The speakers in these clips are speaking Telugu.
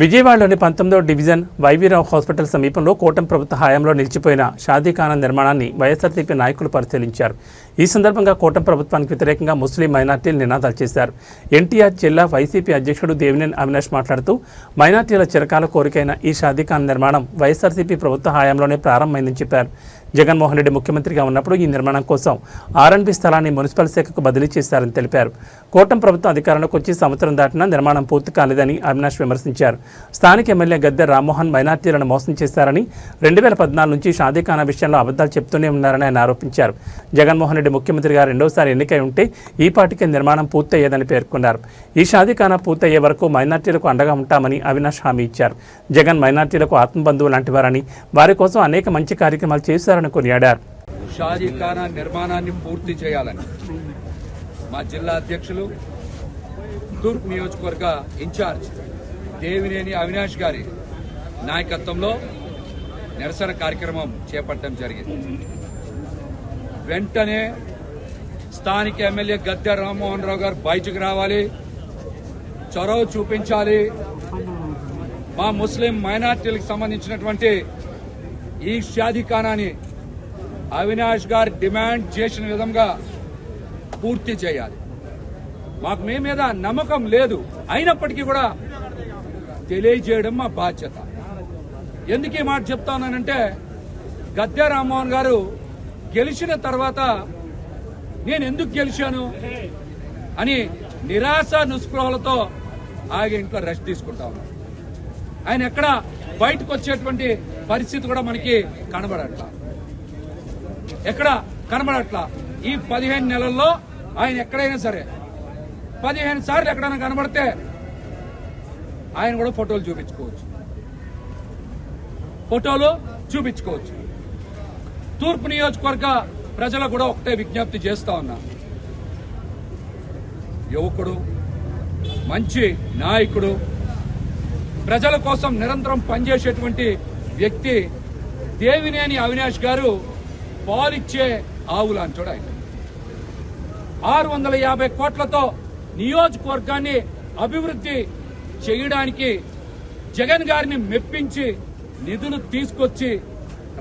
విజయవాడలోని పంతొమ్మిదో డివిజన్ వైవీరావు హాస్పిటల్ సమీపంలో కూటమి ప్రభుత్వ హయాంలో నిలిచిపోయిన షాదీఖానా నిర్మాణాన్ని వైఎస్ఆర్సీపీ నాయకులు పరిశీలించారు. ఈ ఈ సందర్భంగా కూటమి ప్రభుత్వానికి వ్యతిరేకంగా ముస్లిం మైనార్టీలు నినాదాలు చేశారు. ఎన్టీఆర్ జిల్లా వైసీపీ అధ్యక్షుడు దేవినేని అవినాష్ మాట్లాడుతూ మైనార్టీల చిరకాల కోరికైన ఈ షాదీఖాన్ నిర్మాణం వైఎస్ఆర్సీపీ ప్రభుత్వ హయాంలోనే ప్రారంభమైందని చెప్పారు. జగన్మోహన్ రెడ్డి ముఖ్యమంత్రిగా ఉన్నప్పుడు ఈ నిర్మాణం కోసం ఆర్ఎన్బి స్థలాన్ని మున్సిపల్ శాఖకు బదిలీ చేశారని తెలిపారు. కూటమి ప్రభుత్వం అధికారంలోకి వచ్చి సంవత్సరం దాటినా నిర్మాణం పూర్తి కాలేదని అవినాష్ విమర్శించారు. స్థానిక ఎమ్మెల్యే గద్దె రామ్మోహన్ మైనార్టీలను మోసం చేశారని రెండు వేల పద్నాలుగు నుంచి షాదీఖానా విషయంలో అబద్దాలు చెప్తూనే ఉన్నారని ఆయన ఆరోపించారు. జగన్మోహన్ రెడ్డి ముఖ్యమంత్రిగా రెండోసారి ఎన్నికై ఉంటే ఈ పాటికే నిర్మాణం పూర్తయ్యేదని పేర్కొన్నారు. ఈ షాదీఖానా పూర్తయ్యే వరకు మైనార్టీలకు అండగా ఉంటామని అవినాష్ హామీ ఇచ్చారు. జగన్ మైనార్టీలకు ఆత్మబంధువు లాంటివారని వారి కోసం అనేక మంచి కార్యక్రమాలు చేశారని కొనియాడారు. షాదీఖానా నిర్మాణాన్ని పూర్తి చేయాలని మా జిల్లా అధ్యక్షులు తూర్పు నియోజకవర్గ ఇన్ఛార్జ్ దేవినేని అవినాష్ గారి నాయకత్వంలో నిరసన కార్యక్రమం చేపట్టడం జరిగింది. వెంటనే స్థానిక ఎమ్మెల్యే గద్దె రామ్మోహన్ రావు గారు బయటకు రావాలి. చొరవ చూపించాలి. మా ముస్లిం మైనార్టీలకు సంబంధించినటువంటి ఈ షాదీఖానాని అవినాష్ గారు డిమాండ్ చేసిన విధంగా పూర్తి చేయాలి. మాకు మీ మీద నమ్మకం లేదు. అయినప్పటికీ కూడా తెలియజేయడం మా బాధ్యత. ఎందుకు ఈ మాట చెప్తానంటే గద్దె రామ్మోహన్ గారు గెలిచిన తర్వాత నేను ఎందుకు గెలిచాను అని నిరాశ నిస్పృహలతో ఆగి ఇంట్లో రెస్ట్ తీసుకుంటా ఆయన ఎక్కడ బయటకు వచ్చేటువంటి పరిస్థితి కూడా మనకి కనబడట్లా. ఎక్కడ కనబడట్లా? ఈ పదిహేను నెలల్లో ఆయన ఎక్కడైనా సరే పదిహేను సార్లు ఎక్కడైనా కనబడితే ఆయన కూడా ఫోటోలు చూపించుకోవచ్చు. ఫోటోలు చూపించుకోవచ్చు. తూర్పు నియోజకవర్గ ప్రజలకు కూడా ఒకటే విజ్ఞప్తి చేస్తా ఉన్నా. యువకుడు మంచి నాయకుడు ప్రజల కోసం నిరంతరం పనిచేసేటువంటి వ్యక్తి దేవినేని అవినాష్ గారు పాలిచ్చే ఆవులు అంటాడు ఆయన. ఆరు వందల యాభై కోట్లతో నియోజకవర్గాన్ని అభివృద్ధి చేయడానికి జగన్ గారిని మెప్పించి నిధులు తీసుకొచ్చి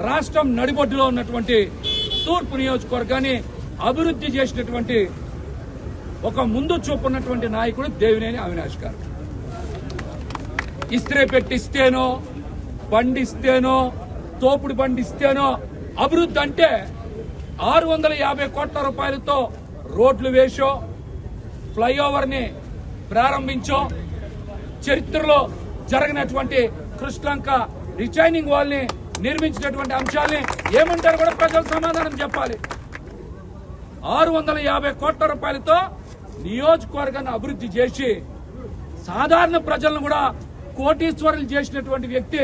రాష్ట్రం నడిబొడ్డులో ఉన్నటువంటి తూర్పు నియోజకవర్గాన్ని అభివృద్ధి చేసినటువంటి ఒక ముందు చూపున్నటువంటి నాయకుడు దేవినేని అవినాష్ గారు. ఇస్త్రీ పెట్టిస్తేనో బండిస్తేనో తోపుడు బండిస్తేనో అభివృద్ధి అంటే ఆరు వందల యాభై కోట్ల రూపాయలతో రోడ్లు వేసో ఫ్లైఓవర్ని ప్రారంభించో చరిత్రలో జరిగినటువంటి కృష్ణంక రిచైనింగ్ వాల్ని నిర్మించినటువంటి అంశాల్ని ఏమంటారు కూడా ప్రజలు సమాధానం చెప్పాలి. ఆరు వందల యాభై కోట్ల రూపాయలతో నియోజకవర్గాన్ని అభివృద్ధి చేసి సాధారణ ప్రజలను కూడా కోటీశ్వరులు చేసినటువంటి వ్యక్తి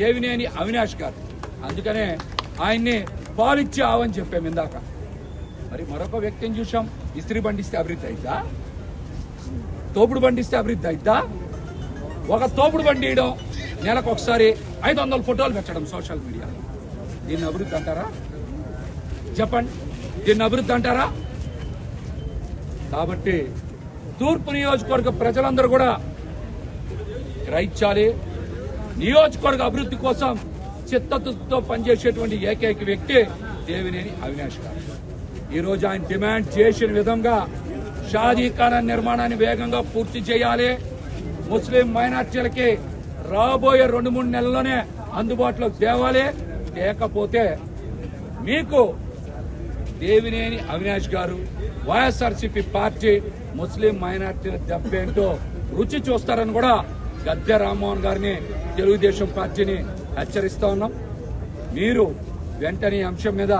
దేవినేని అవినాష్ గారు. అందుకనే ఆయన్ని పాలిచ్చావని చెప్పాము ఇందాక. మరి మరొక వ్యక్తిని చూసాం ఇస్త్రీ బండిస్తే అభివృద్ధి అవుతా తోపుడు బండిస్తే అభివృద్ధి అవుతా ఒక తోపుడు బండి ఇయడం నెలకు ఒకసారి ఐదు వందల ఫోటోలు పెట్టడం సోషల్ మీడియా. దీన్ని అభివృద్ధి అంటారా? చెప్పండి. దీన్ని అభివృద్ధి అంటారా? కాబట్టి తూర్పు నియోజకవర్గ ప్రజలందరూ కూడా గ్రహించాలి. నియోజకవర్గ అభివృద్ధి కోసం చిత్తతో పనిచేసేటువంటి ఏకైక వ్యక్తి దేవినేని అవినాష్ గారు. ఈరోజు ఆయన డిమాండ్ చేసిన విధంగా షాదీఖానా నిర్మాణాన్ని వేగంగా పూర్తి చేయాలి. ముస్లిం మైనార్టీలకి రాబోయే రెండు మూడు నెలల్లోనే అందుబాటులోకి తేవాలి. లేకపోతే మీకు దేవినేని అవినాష్ గారు వైఎస్ఆర్సీపీ పార్టీ ముస్లిం మైనార్టీల దెబ్బేంటో రుచి చూస్తారని కూడా గద్దె రామ్మోహన్ గారిని తెలుగుదేశం పార్టీని హెచ్చరిస్తా ఉన్నాం. మీరు వెంటనే అంశం మీద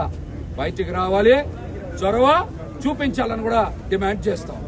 బయటికి రావాలి. చొరవ చూపించాలని కూడా డిమాండ్ చేస్తాం